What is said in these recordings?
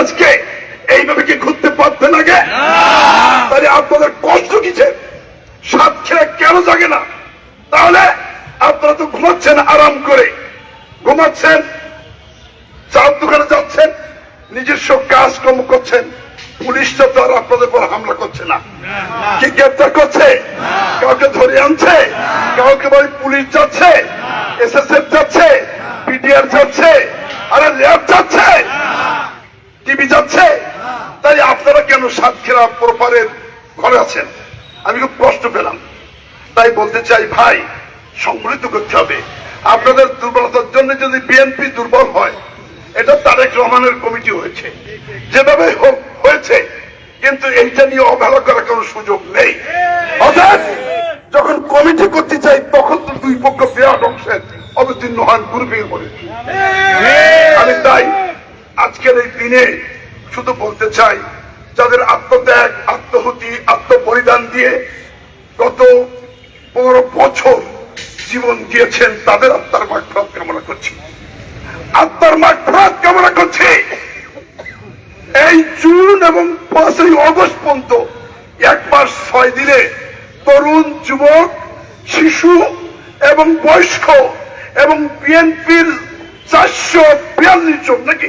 আজকে এইভাবে কি ঘুরতে পারতেন আগে তাহলে আপনাদের কষ্ট কিছে সাতক্ষীরা কেন জাগে না? তাহলে আপনারা তো ঘুমাচ্ছেন আরাম করে। ঘুমাচ্ছেন চার দোকানে যাচ্ছেন নিজস্ব কাজকর্ম করছেন। পুলিশটা তো আর আপনাদের উপর হামলা করছে না। কি গ্রেপ্তার করছে? কাউকে ধরে আনছে? কাউকে বাড়ি পুলিশ যাচ্ছে? এসএসএফ যাচ্ছে? পিডিআর যাচ্ছে? আরে র্যাব যাচ্ছে? টিভি যাচ্ছে? তাই আপনারা কেন সাতক্ষীরা প্রপারের ঘরে আছেন? আমি খুব কষ্ট পেলাম। তাই বলতে চাই, ভাই সংগঠিত করতে হবে। আপনাদের দুর্বলতার জন্য যদি বিএনপি দুর্বল হয়, এটা তারেক রহমানের কমিটি হয়েছে। যেভাবে হোক, হয়েছে। কিন্তু এইটা নিয়ে অবহেলা করার কোনো সুযোগ নেই। যখন কমিটি করতে চাই, তখন তো দুই পক্ষ বিরাট অংশের অবতীর্ণ হন গ্রুপিং আমি তাই আজকের এই দিনে শুধু বলতে চাই, যাদের আত্মত্যাগ, আত্মহুতি, আত্মবলিদান দিয়ে গত পনেরো বছর জীবন দিয়েছেন, তাদের আত্মার মাগফরাত কামনা করছি। আত্মার মাগফরাত কামনা করছি। এই জুন এবং পাঁচই অগস্ট পর্যন্ত এক মাস ছয় দিনে তরুণ যুবক, শিশু এবং বয়স্ক এবং বিএনপির চারশো বিয়াল্লিশ জন, নাকি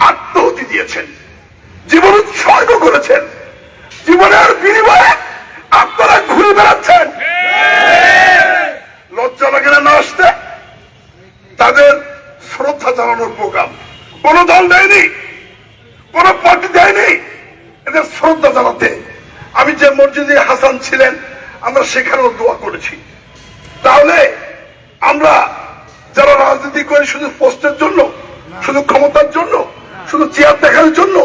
আত্মহতি দিয়েছেন। জীবন উৎসর্গ করেছেন। জীবনের বিনিময়ে আপনারা ঘুরে বেড়াচ্ছেন। লজ্জা লাগে না না আসতে? তাদের শ্রদ্ধা জানানোর প্রোগ্রাম। কোন দল দেয়নি। কোন পার্টি দেয়নি। এদের শ্রদ্ধা জানাতে আমি যে মসজিদে হাসান ছিলেন আমরা সেখানেও দোয়া করেছি। তাহলে আমরা যারা রাজনীতি করে শুধু পোস্টের জন্য শুধু ক্ষমতার জন্য, শুধু চেয়ার দেখার জন্য,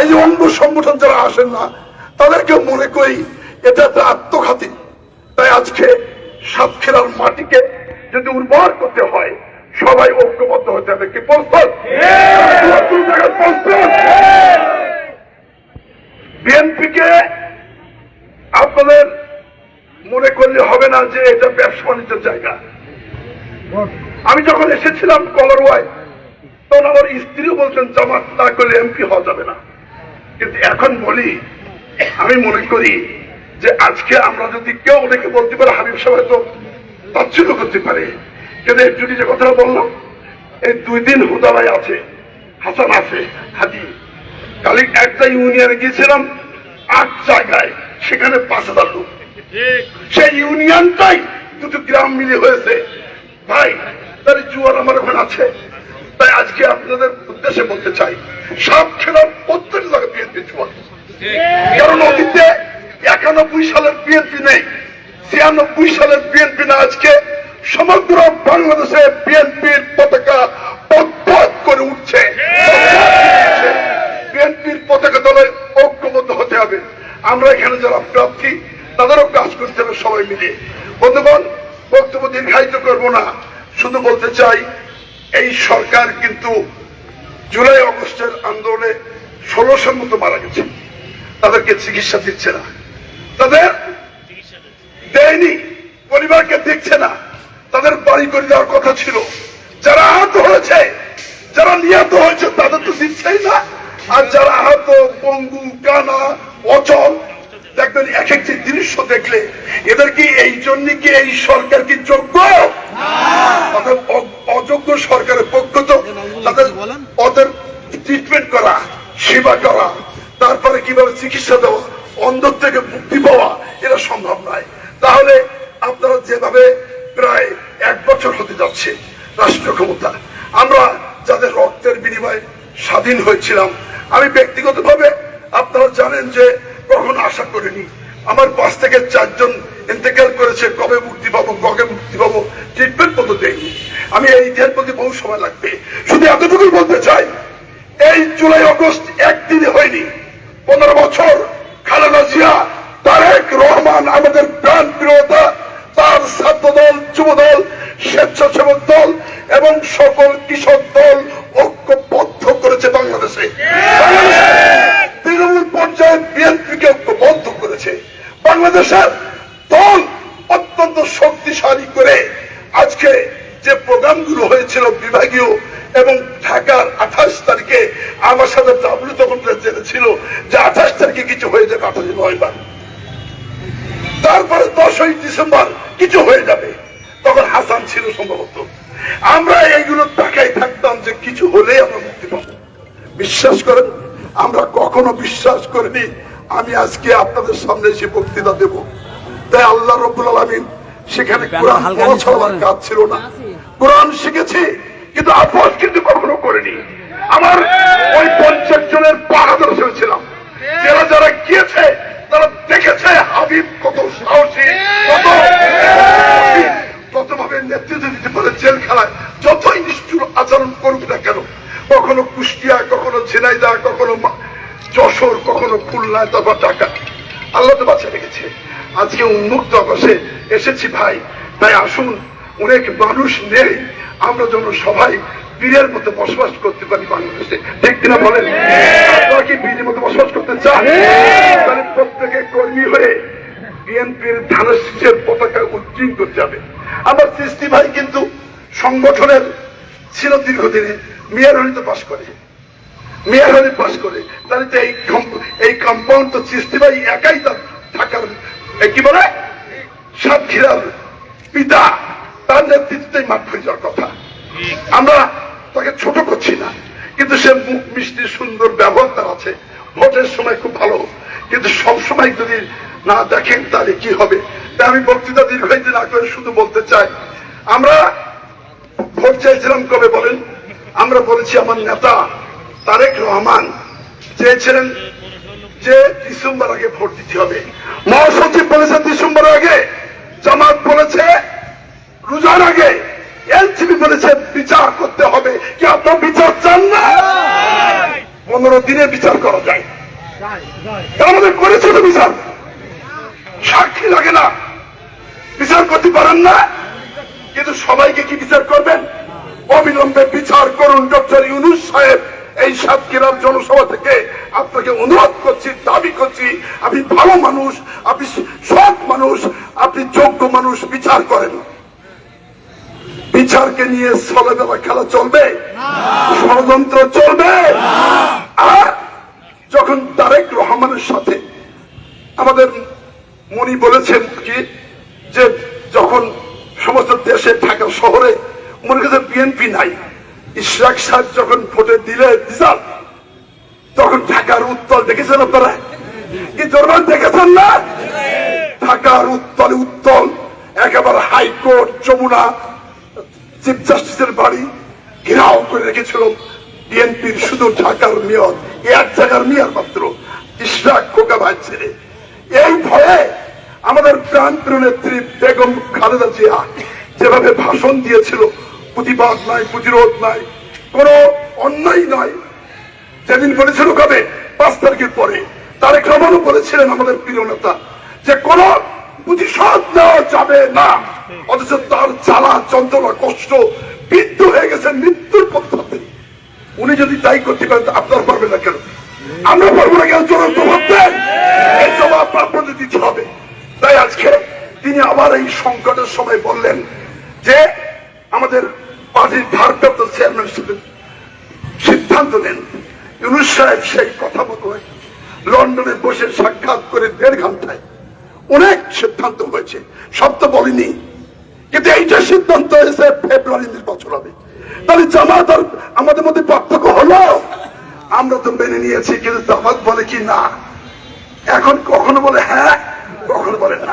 এই যে অঙ্গ সংগঠন যারা আসেন না তাদেরকে মনে করি এটা একটা আত্মঘাতী। তাই আজকে সাতক্ষীরার মাটিকে যদি উর্বর করতে হয়, সবাই ঐক্যবদ্ধ হতে হবে। কি প্রস্তুত? বিএনপিকে আপনাদের মনে করলে হবে না যে এটা ব্যবসা বাণিজ্যের জায়গা। আমি যখন এসেছিলাম কলরওয়ায় তখন আমার স্ত্রীও বলছেন, জামাত না করলে এমপি হওয়া যাবে না। কিন্তু এখন বলি, আমি মনে করি যে আজকে আমরা যদি কেউ অনেকে বলতে পারে, হাবিব সাহেব হয়তো তাচ্ছিল্য করতে পারে। কিন্তু এর জন্য যে কথাটা বললাম, এই দুই দিন হুদারায় আছে, হাসান আছে হাজি কালি একটা ইউনিয়নে গিয়েছিলাম, আট জায়গায়, সেখানে পাঁচ হাজার লোক। সেই ইউনিয়নটাই দুটো গ্রাম মিলে হয়েছে। ভাই, তার জুয়ার আমার ওখানে আছে। তাই আজকে আপনাদের উদ্দেশ্যে বলতে চাই, সব খেলার প্রত্যেক জায়গায় বিএনপি জুয়ার কারণ অতীতে একানব্বই সালের বিএনপি নেই, ছিয়ানব্বই সালের বিএনপি না, আজকে সমগ্র বাংলাদেশে বিএনপির পতাকা পথ করে উঠছে বিএনপির পতাকা দলে ঐক্যবদ্ধ হতে হবে আমরা এখানে যারা প্রার্থী তাদেরও কাজ করতে হবে সবাই মিলে বন্ধুগণ বক্তব্য দীর্ঘায়িত করব না শুধু বলতে চাই এই সরকার কিন্তু জুলাই অগস্টের আন্দোলনে ষোলোশোর মতো মারা গেছে তাদেরকে চিকিৎসা দিচ্ছে না। তাদের দেয়নি পরিবারকে দেখছে না। তাদের বাড়ি করে দেওয়ার কথা ছিল। যারা আহত হয়েছে যারা নিহত হয়েছে তাদের তো দিচ্ছেই না। আর যারা আহত পঙ্গু কানা অচল দেখবেন এক একটি দৃশ্য দেখলে এদের কি এই জন্য কি এই সরকার কি যোগ্য? অর্থাৎ অযোগ্য সরকারের পক্ষ তো তাদের ওদের ট্রিটমেন্ট করা সেবা করা তারপরে কীভাবে চিকিৎসা দেওয়া অন্ধ থেকে মুক্তি পাওয়া এটা সম্ভব নয়। তাহলে আপনারা যেভাবে প্রায় এক বছর হতে যাচ্ছে রাষ্ট্র ক্ষমতা, আমরা যাদের রক্তের বিনিময়ে স্বাধীন হয়েছিলাম, আমি ব্যক্তিগতভাবে আপনারা জানেন যে কখনো আশা করিনি। আমার পাঁচ থেকে চারজন ইন্তেকাল করেছে, কবে মুক্তি পাবো, কবে মুক্তি পাবো ট্রিটমেন্ট মতো দেয়নি। আমি এই ইতিহাস প্রতি বহু সময় লাগবে। শুধু এতটুকুই বলতে চাই, এই জুলাই অগস্ট একদিনে হয়নি। পনেরো বছর খালেদা জিয়া, তারেক রহমান আমাদের প্রাণ প্রিয়তা, তার ছাত্র দল যুব দল স্বেচ্ছাসেবক দল এবং সকল কৃষক দল ঐক্যবদ্ধ করেছে বাংলাদেশে। তৃণমূল পর্যায়ে বিএনপিকে ঐক্যবদ্ধ করেছে। বাংলাদেশের দল অত্যন্ত শক্তিশালী করে আজকে যে প্রোগ্রামগুলো হয়েছিল বিভাগীয় এবং ঢাকার আঠাশ তারিখে আমার সাথে ডাবলু তখন ছিল যে আঠাশ তারিখে কিছু হয়ে যাবে আঠাশে নয়বার। তারপরে দশই ডিসেম্বর কিছু হয়ে যাবে তখন হাসান ছিল সম্ভবত। আমরা এইগুলো তাকাই থাকতাম যে কিছু হলে আমরা মুক্তি পাবো। বিশ্বাস করেন আমরা কখনো বিশ্বাস করিনি আমি আজকে আপনাদের সামনে এসে বক্তৃতা দেব। তাই আল্লাহ রব্বুল আলমিন সেখানে কোরআন। কাজ ছিল না। কোরআন শিখেছি, কিন্তু আপোষ কিন্তু কখনো করিনি। আমার ওই পঞ্চাশ জনের পাহাদর ছিলাম। যারা যারা গিয়েছে, তারা দেখেছে হাবিব কত সাহসী, কত কতভাবে নেতৃত্ব দিতে পারে নিষ্ঠুর আচরণ করুক না কেন, কখনো কুষ্টিয়া কখনো ঝিনাইদা কখনো যশোর, কখনো খুলনায়, তারপর ঢাকা আল্লাহ তো রেখেছে। আজকে উন্মুক্ত আকাশে এসেছি ভাই। তাই আসুন অনেক মানুষ নেই। আমরা যেন সবাই বীরের মতো বসবাস করতে পারি বাংলাদেশে। ঠিক কিনা বলেন? আপনারা কি বীরের মতো বসবাস করতে চান? তাহলে প্রত্যেকে কর্মী হয়ে বিএনপির ধানের পতাকা উজ্জীন করতে হবে আমার সৃষ্টি ভাই কিন্তু সংগঠনের ছিল দীর্ঘদিনে, মেয়র হলিতে পাশ করে। মেয়র হলে পাশ করে। তাহলে তো এই এই কম্পাউন্ড তো সৃষ্টি ভাই একাই তার থাকার কি বলে? সাতক্ষীরার পিতা। তার নেতৃত্বে মাঠ হয়ে যাওয়ার কথা। আমরা তাকে ছোট করছি না, কিন্তু সে মুখ মিষ্টি সুন্দর ব্যবহার তার আছে। ভোটের সময় খুব ভালো, কিন্তু সব সময় যদি না দেখেন তাহলে কি হবে? তাই আমি বক্তৃতা দীর্ঘায়িত না করে শুধু বলতে চাই, আমরা ভোট চাইছিলাম কবে বলেন? আমরা বলেছি আমার নেতা তারেক রহমান চেয়েছিলেন যে ডিসেম্বর আগে ভোট দিতে হবে। মহাসচিব বলেছে ডিসেম্বর আগে জামাত রোজার আগে এনসিপি বলেছে বিচার করতে হবে। কি আপনার বিচার চান না? পনেরো দিনে বিচার করা যায়। আমাদের করেছে তো বিচার। সাক্ষী লাগে না। বিচার করতে পারেন না। কিন্তু সবাইকে কি বিচার করবেন? অবিলম্বে বিচার করুন, ডক্টর ইউনুস সাহেব। এই সাতক্ষীরার জনসভা থেকে আপনাকে অনুরোধ করছি, দাবি করছি, আপনি ভালো মানুষ, আপনি সৎ মানুষ, আপনি যোগ্য মানুষ, বিচার করেন। বিচারকে নিয়ে ষড়যন্ত্র খেলা চলবে? ষড়যন্ত্র চলবে? আর যখন তারেক রহমানের সাথে আমাদের মনি বলেছেন কি, যে যখন সমস্ত দেশে ঢাকা শহরে, মনে কাছে বিএনপি নাই, ইশরাক সাহেব যখন ভোটে দিলে রিজাল্ট, তখন ঢাকার উত্তল দেখেছেন আপনারা? কি দরবার দেখেছেন না? ঢাকার উত্তলে উত্তল, একেবারে হাইকোর্ট, যমুনা চিফ জাস্টিসের বাড়ি ঘেরাও করে রেখেছিল বিএনপির শুধু ঢাকার মেয়র এক জায়গার মেয়র মাত্র, ইশরাক খোকা ভাই ছেড়ে এই ভয়ে আমাদের প্রাণপ্রিয় নেত্রী বেগম খালেদা জিয়া যেভাবে ভাষণ দিয়েছিল প্রতিবাদ নাই প্রতিরোধ নাই, কোনো অন্যায় নয় যেদিন বলেছিল কবে? পাঁচ তারিখের পরে। তারেক রহমানও বলেছিলেন আমাদের প্রিয় নেতা যে কোন প্রতিশোধ নেওয়া যাবে না। অথচ তার জ্বালা, যন্ত্রণা, কষ্ট মৃত্যু হয়ে গেছে মৃত্যুর পদ্ধতি উনি যদি তাই করতে পারেন আপনার পারবেন না কেন? আমরা পারব না কেন? জোর জবাব এই জবাব আপনাদের দিতে হবে। তাই আজকে তিনি আবার এই সংকটের সময় বললেন যে, আমাদের পার্টির ভারপ্রাপ্ত চেয়ারম্যান ছিলেন সিদ্ধান্ত নেন। ইউনুস সাহেব সেই কথা মতো লন্ডনে বসে সাক্ষাৎ করে দেড় ঘন্টায় অনেক সিদ্ধান্ত হয়েছে। সব তো বলিনি। কিন্তু এইটা সিদ্ধান্ত হয়েছে ফেব্রুয়ারি নির্বাচন হবে। তাহলে জামাত আর আমাদের মধ্যে পার্থক্য হলো? আমরা তো মেনে নিয়েছি, কিন্তু জামাত বলে কি না? এখন কখনো বলে হ্যাঁ কখনো বলে না।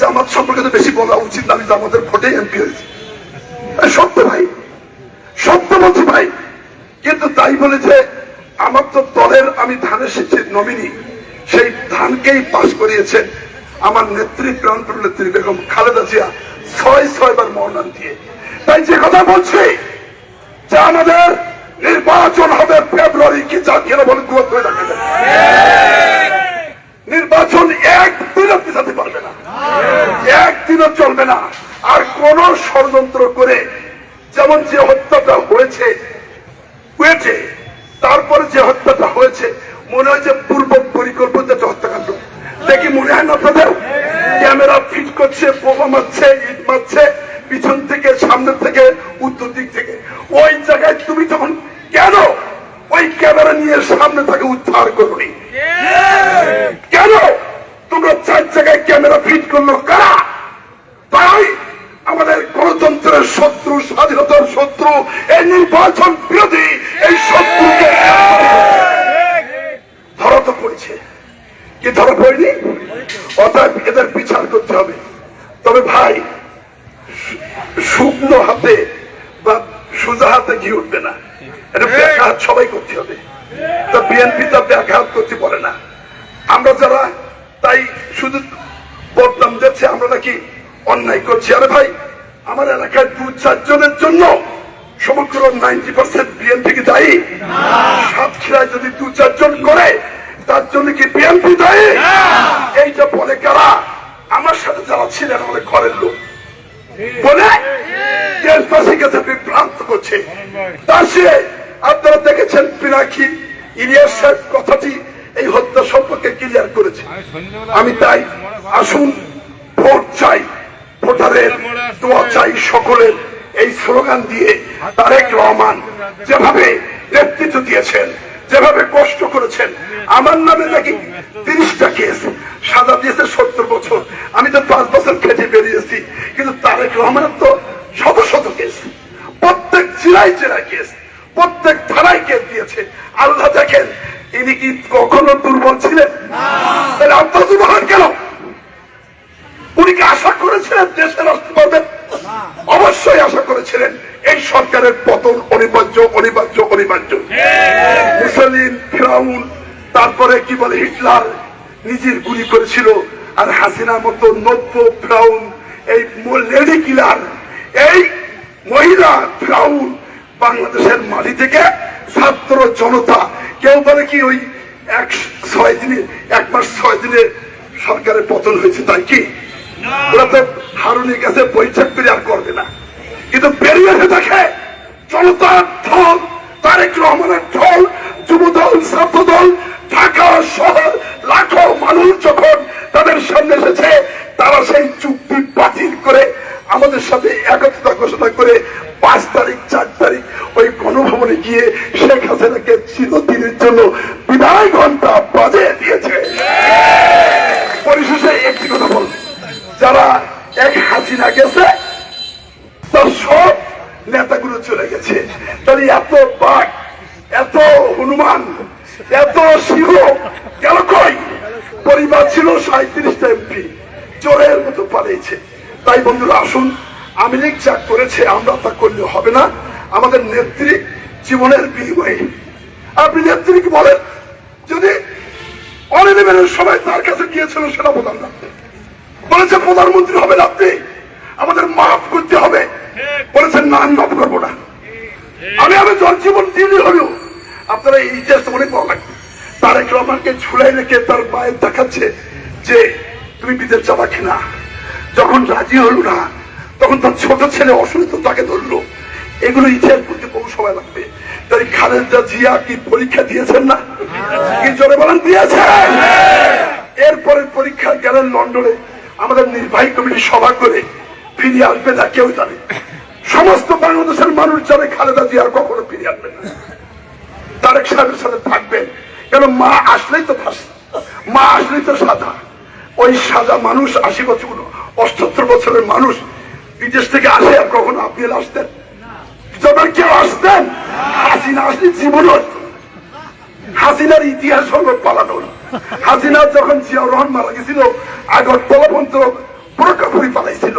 জামাত সম্পর্কে তো বেশি বলা উচিত আমি জামাতের ভোটে এমপি হয়েছি। সত্য ভাই, সত্য বলছি ভাই, কিন্তু তাই বলে যে আমার তো দলের আমি ধানের শীষের নমিনি, সেই ধানকেই পাশ করিয়েছেন আমার নেত্রী, প্রাণপ্রিয় নেত্রী বেগম খালেদা জিয়া। ছয় ছয় বার মরণান দিয়ে। তাই যে কথা বলছি, যে আমাদের নির্বাচন হবে ফেব্রুয়ারি কি জাতীয় বলে ধরে রাখে দেন। নির্বাচন একদিনও পিছাতে পারবে না। একদিনও চলবে না। আর কোন ষড়যন্ত্র করে যেমন যে হত্যাটা হয়েছে কুয়েটে তারপরে যে হত্যাটা হয়েছে, মনে হয় যে পূর্ব পরিকল্পিত হত্যাকাণ্ড। দেখি মনে হয় না আপনাদের? ক্যামেরা ফিট করছে, বোমা মারছে করে নিয়ে সামনে তাকে উদ্ধার করুনি। কেন? তোমরা চার জায়গায় ক্যামেরা ফিট করল কারা? তাই আমাদের গণতন্ত্রের শত্রু, স্বাধীনতার শত্রু, এই নির্বাচন বিরোধী এই শত্রুকে ধরা তো পড়েছে। কি ধরা পড়েনি? অতএব এদের বিচার করতে হবে। তবে ভাই, শুকনো হাতে বা সোজা হাতে ঘি উঠবে না। এটা সবাই করতে হবে। তা বিএনপি তা ব্যাঘাত করতে পারে না। আমরা যারা, তাই শুধু বদনাম যাচ্ছে, আমরা নাকি অন্যায় করছি। আরে ভাই, আমার এলাকায় দু চারজনের জন্য সমগ্র নাইনটি পার্সেন্ট বিএনপি কি দায়ী? সাতক্ষীরায় যদি দু চারজন করে, তার জন্য কি বিএনপি দায়ী? এইটা বলে কারা? আমার সাথে যারা ছিলেন, আমাদের ঘরের লোক। বলে বিভ্রান্ত করছে। তা সে আপনারা দেখেছেন পিনাকি ইলিয়াস সাহেব কথাটি এই হত্যা সম্পর্কে ক্লিয়ার করেছে। আমি তাই আসুন ভোট চাই ভোটারের দোয়া চাই সকলের। এই স্লোগান দিয়ে তারেক রহমান যেভাবে নেতৃত্ব দিয়েছেন যেভাবে কষ্ট করেছেন আমার নামে নাকি তিরিশটা কেস সাজা দিয়েছে সত্তর বছর। আমি তো পাঁচ বছর খেটে বেরিয়েছি কিন্তু তারেক রহমানের তো শত শত কেস প্রত্যেক জেলায় জেলায় কেস। প্রত্যেক থানায় কেস দিয়েছে। আল্লাহ দেখেন ইনি কি কখনো দুর্বল ছিলেন? তাহলে আপনার দুর্বল কেন? উনি কি আশা করেছিলেন দেশের আসতে পারবেন অবশ্যই আশা করেছিলেন। এই সরকারের পতন অনিবার্য অনিবার্য অনিবার্য। মুসলিম ফিরাউন তারপরে কি বলে হিটলার নিজের গুলি করেছিল। আর হাসিনার মতো নব্য ফিরাউন এই লেডি কিলার এই মহিলা ফিরাউন বাংলাদেশের মাটি থেকে ছাত্র জনতা। কেউ বলে কি ওই এক ছয় দিনে, এক মাস ছয় দিনে সরকারের পতন হয়েছে, তাই কি? ওরা তো হারুনের কাছে বৈঠক করে আর করবে না। কিন্তু বেরিয়ে এসে দেখে জনতার ঢল, তারেক রহমানের ঢল, যুবদল, ছাত্রদল, ঢাকা শহর, লাখো মানুষ যখন তাদের সামনে এসেছে, তারা সেই চুক্তি বাতিল করে আমাদের সাথে একত্রতা ঘোষণা করে গিয়ে শেখ হাসিনাকে চিরদিনের জন্য বিদায় ঘণ্টা বাজিয়ে দিয়েছে। পরিশেষে একটি কথা বল। যারা এক হাসিনা গেছে, তার সব নেতাগুলো চলে গেছে। তাহলে এত বাঘ, এত হনুমান, এত সিংহ গেল কই? পরিবার ছিল সাঁত্রিশটা এমপি, চোরের মতো পালিয়েছে। তাই বন্ধুরা, আসুন আমি লীগ যা করেছে, আমরা তা করলে হবে না। আমাদের নেত্রী জীবনের বিনিময়ে। আপনি নেত্রীকে বলেন? যদি অনিলেমের সবাই তার কাছে গিয়েছিল, সেটা প্রধান বলেছে, প্রধানমন্ত্রী হবেন আপনি। আমাদের মাফ করতে হবে। বলেছেন, না, আমি মাফ করব না। আমি আমি জল জীবন দিনই হলেও আপনারা এই ইতিহাস অনেক বড় লাগবে। তারেক রহমানকে ঝুলাই রেখে তার মায়ের দেখাচ্ছে যে তুমি বিদেশ যাবা কিনা। যখন রাজি হলো না, তখন তার ছোট ছেলে অসুস্থ তাকে ধরলো। এগুলো ইতিহাস বলতে বহু সময় লাগবে। তাই খালেদা জিয়া কি পরীক্ষা দিয়েছেন না? কি জোরে বলেন, দিয়েছেন? এরপরে পরীক্ষা গেলেন লন্ডনে। আমাদের নির্বাহী কমিটি সভা করে ফিরে আসবে না, কেউ জানে। সমস্ত বাংলাদেশের মানুষ জানে খালেদা জিয়ার কখনো ফিরে আসবে না। তারেক সাহেবের সাথে থাকবেন। কেন মা আসলেই তো ফাঁসি। মা আসলেই তো সাজা ওই সাজা মানুষ আশি বছর, অষ্টাত্তর বছরের মানুষ বিদেশ থেকে আসে আর কখনো আপনি আসতেন যখন আসতেন হাসিনা আসলে জীবন হাসিনার ইতিহাস হলো পালানো হাসিনা যখন জিয়াউর রহমান মারা গেছিল আগরতলা পর্যন্ত পুরোপুরি পালাইছিল,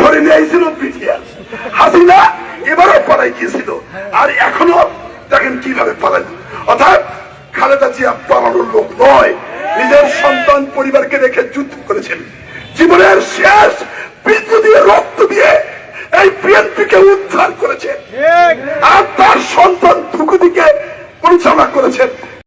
ধরে নিয়েছিল বিটিআর। হাসিনা এবারও পালাই গিয়েছিল, আর এখনও দেখেন কীভাবে পালান অর্থাৎ খালেদা জিয়া পালানোর লোক নয়, নিজের সন্তান, পরিবারকে রেখে যুদ্ধ করেছেন। জীবনের শেষ বিদ্যুৎ দিয়ে রক্ত দিয়ে এই বিএনপিকে উদ্ধার আর তার সন্তান দুকুদিকে পরিচালনা করেছেন।